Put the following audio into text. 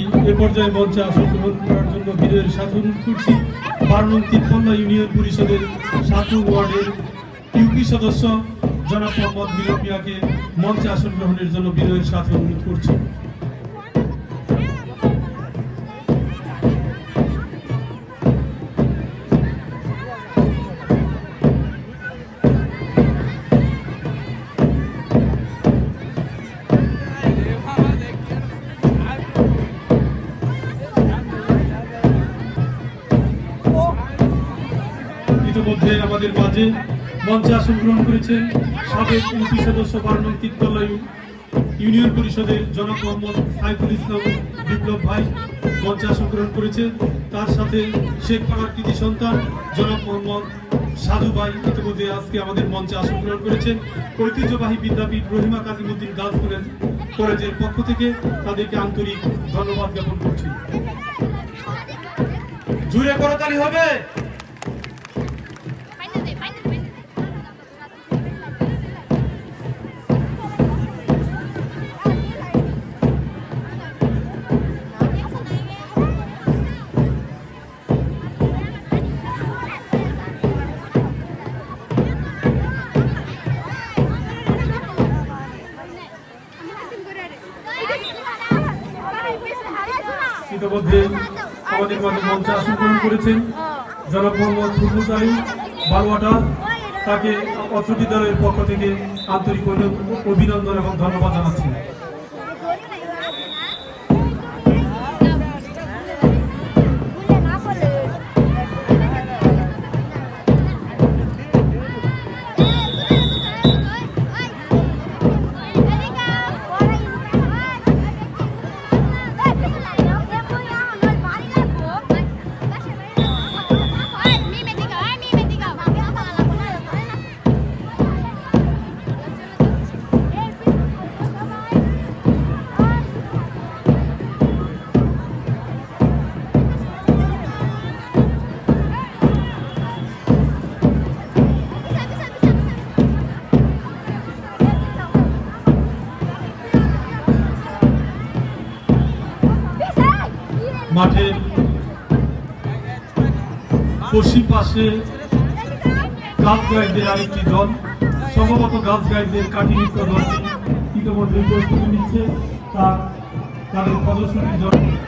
আমি এ পর্যায়ে মঞ্চে আসন করার জন্য বিনয়ের সাধন করছি বারমুন তিরপল্লা ইউনিয়ন পরিষদের সাতু ওয়ার্ডের ইউপি সদস্য জনাব মোহাম্মদ মিলন মঞ্চে আসন গ্রহণের জন্য বিনয়ের সাথে অনুরোধ করছি। ইতিমধ্যে আমাদের মাঝে মঞ্চে আসন গ্রহণ করেছেন সাবেক ইউপি সদস্য বারনং তিরতলা ইউনিয়ন পরিষদের জনক মোহাম্মদ সাইফুল ইসলাম বিপ্লব ভাই মঞ্চে আসন গ্রহণ করেছেন। তার সাথে শেখ পাড়ার কৃতি সন্তান জনক মোহাম্মদ সাধু ভাই ইতিমধ্যে আজকে আমাদের মঞ্চে আসন গ্রহণ করেছেন। ঐতিহ্যবাহী বিদ্যাপীঠ রহিমা কাজিমুদ্দিন গার্লস কলেজ কলেজের পক্ষ থেকে তাদেরকে আন্তরিক ধন্যবাদ জ্ঞাপন করছি। জুড়ে করতালি হবে? ইতিমধ্যে আমাদের মাঝে মঞ্চে আসন গ্রহণ করেছেন জনাব মোহাম্মদ ফুলফুল আলী তাকে অত্র বিদ্যালয়ের পক্ষ থেকে আন্তরিক অভিনন্দন এবং ধন্যবাদ জানাচ্ছি। মাঠের পশ্চিম পাশে গাছ গাইডদের আরেকটি দল, সম্ভবত গাছ গাইডদের কাঠি নৃত্য দলটি ইতিমধ্যে প্রস্তুতি নিচ্ছে, তার, তাদের প্রদর্শনীর জন্য।